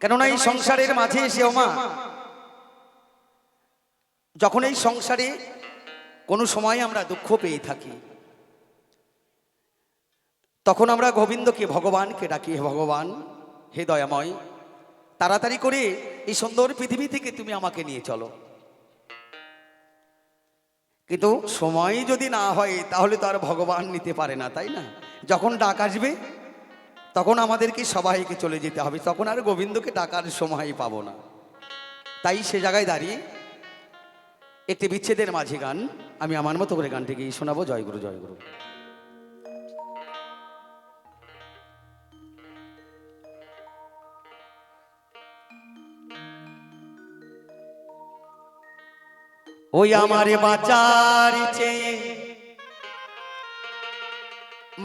কেননা এই সংসারের মাঝে এসে ওমা। যখন এই সংসারে কোনো সময় আমরা দুঃখ পেয়ে থাকি তখন আমরা গোবিন্দকে ভগবানকে ডাকি হে ভগবান হে দয়াময় তাড়াতাড়ি করে এই সুন্দর পৃথিবী থেকে তুমি আমাকে নিয়ে চলো। কিন্তু সময় যদি না হয় তাহলে তো আর ভগবান নিতে পারে না তাই না? যখন ডাক আসবে তখন আমাদেরকে সবাইকে চলে যেতে হবে। তখন আর গোবিন্দকে ডাকার সময় পাবো না। তাই সে জায়গায় দাঁড়িয়ে একটি বিচ্ছেদের মাঝে গান আমি আমার মতো করে গানটি গিয়ে শোনাবো। জয়গুরু জয়গুরু ওই আমারে বাঁচার চেয়ে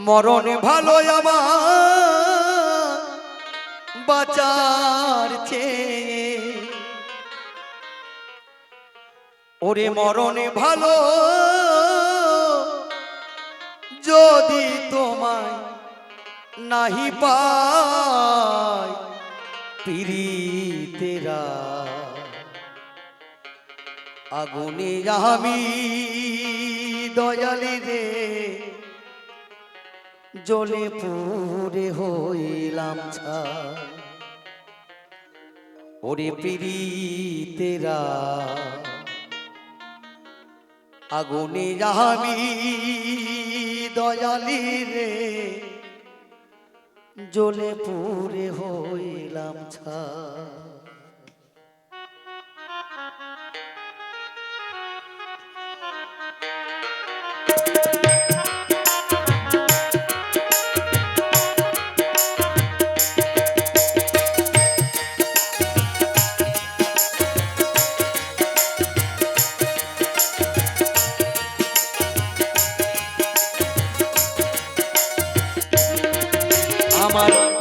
মরণ ভালো আমার। বাঁচার চেয়ে। ওরে মরণে ভালো যদি তোমায় নাহি পাই পিরিতেরা আগুনে আমি দয়ালি রে জলে পুরে হইলাম ছাই। ওরে পিড়িতেরা। আগুনে আমি দয়ালি রে জলে পুরে হইলাম ছাই।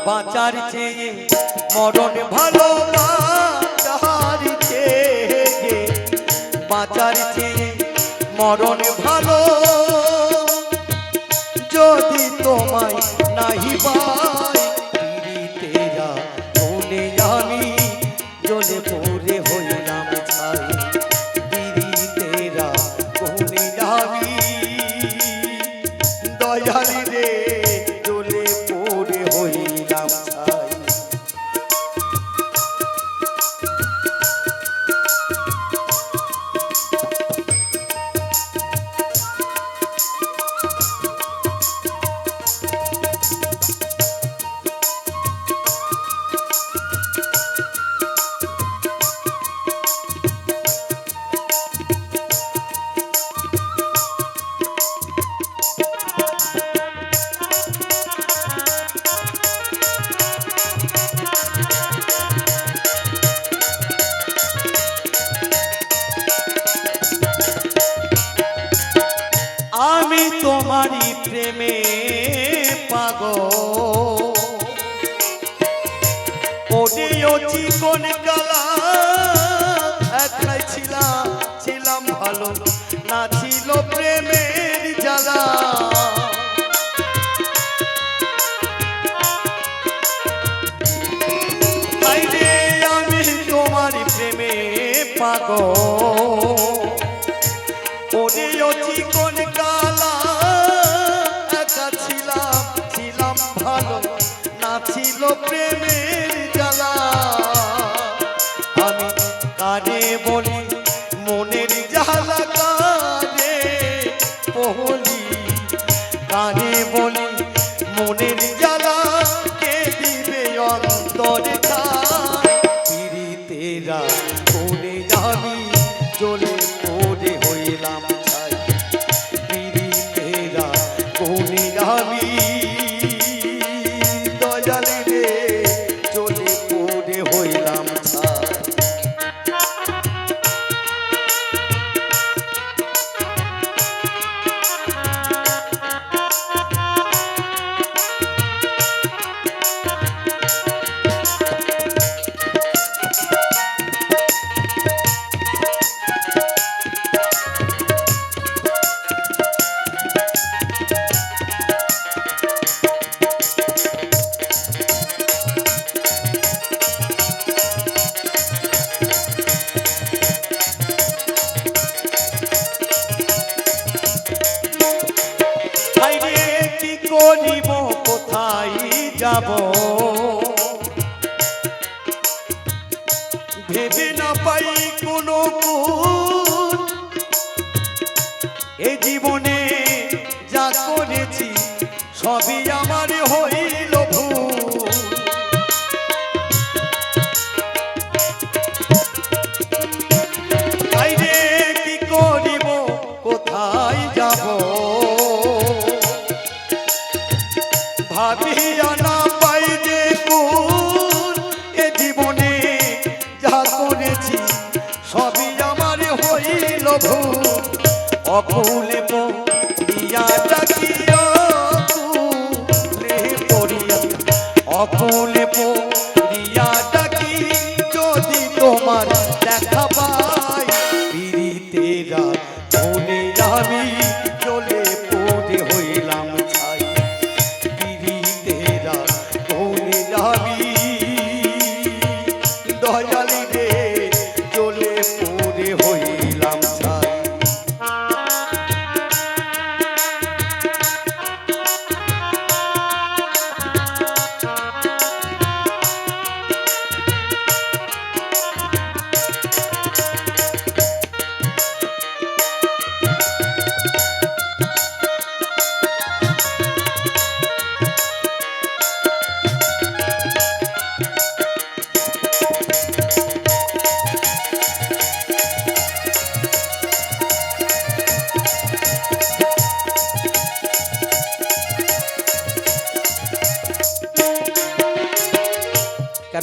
বাঁচার চেয়ে মরণ ভালো বাঁচার চেয়ে। বাঁচার চেয়ে মরণ ভালো। যদি তোমায় নাহি পাই তোমারই প্রেমে পাগ ওডিও চিকন কালা, একলাই ছিলাম ছিলাম ভালো, না ছিল প্রেমের জ্বালা। তাই আমি তোমারই প্রেমে পাগল। ভেবে না পাই কোনো এই জীবনে যা করেছি, সবই আমার হইল ভুল। বাইরে কি করিব? কোথায় যাব? অকুলে পড়িয়া ডাকিয়া অকুলে পড়িয়া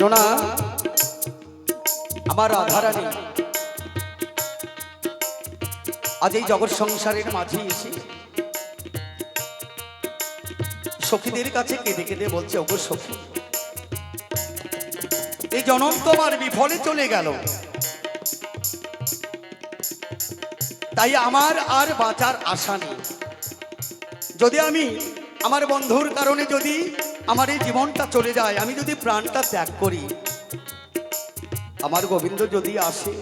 কেননা আমার রাধারানী। আজ এই জগৎ সংসারের মাঝে এসে সখীদের কাছে কেঁদে কেঁদে বলছে, ওগো সখী, এই জনম তোমার বিফলে চলে গেল। তাই আমার আর বাঁচার আশা নেই। যদি আমি আমার বন্ধুর কারণে যদি আমার এই জীবনটা চলে যায়, আমি যদি প্রাণটা ত্যাগ করি। আমার গোবিন্দ যদি আসে,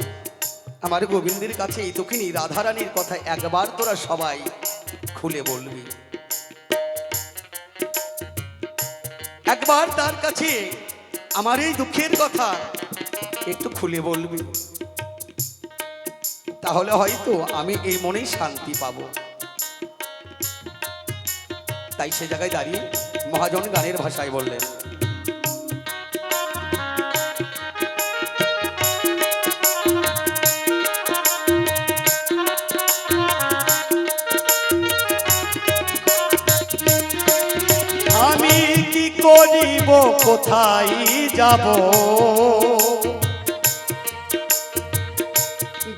আমার গোবিন্দের কাছে এই দক্ষিণী রাধারানীর কথা একবার তোরা সবাই খুলে বলবি। একবার তার কাছে আমার এই দুঃখের কথা একটু খুলে বলবি। তাহলে হয়তো আমি এই মনেই শান্তি পাবো। তাই সে জায়গায় দাঁড়িয়ে মহাজন গানের ভাষায় বললেন, আমি কি করিব, কোথায় যাব?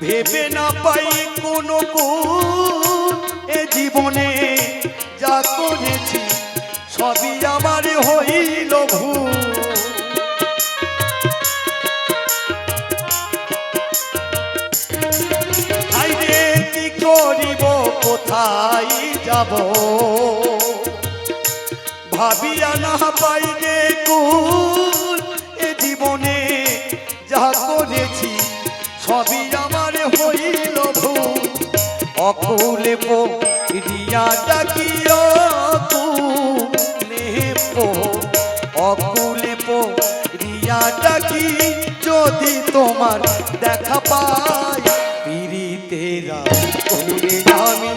ভেবে না পাই কোনো এ জীবনে যা করেছি সবই আমার হইল ভুল কি করিব, কোথায় যাব? ভাবিয়া না পাই রে কুল, এ জীবনে যা করেছি, সবই আমার হইল ভুল অকুলে রিয়া ডাকিয়া তোমার দেখা পাই। পিড়িতেরা ওরে আমি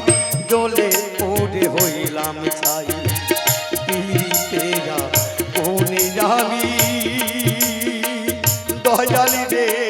জলে ওরে হইলাম ছাই। পিড়িতেরা ওরে আমি দয়ালি রে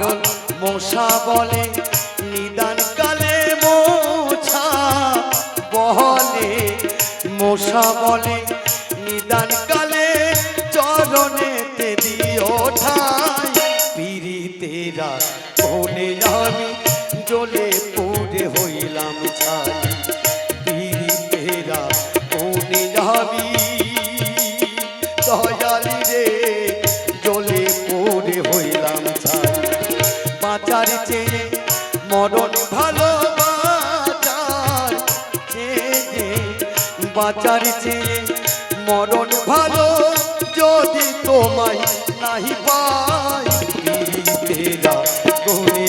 পাগল, মশা বলে নিদান কালে মোছা বলে মশা বলে নিদান কালে চরণেতে দিও ঠাই। পিরিতেরা কোনে আমি বাঁচার মরণ ভালো যদি তোমায় নাহি পাই পিরিতেরা গুণে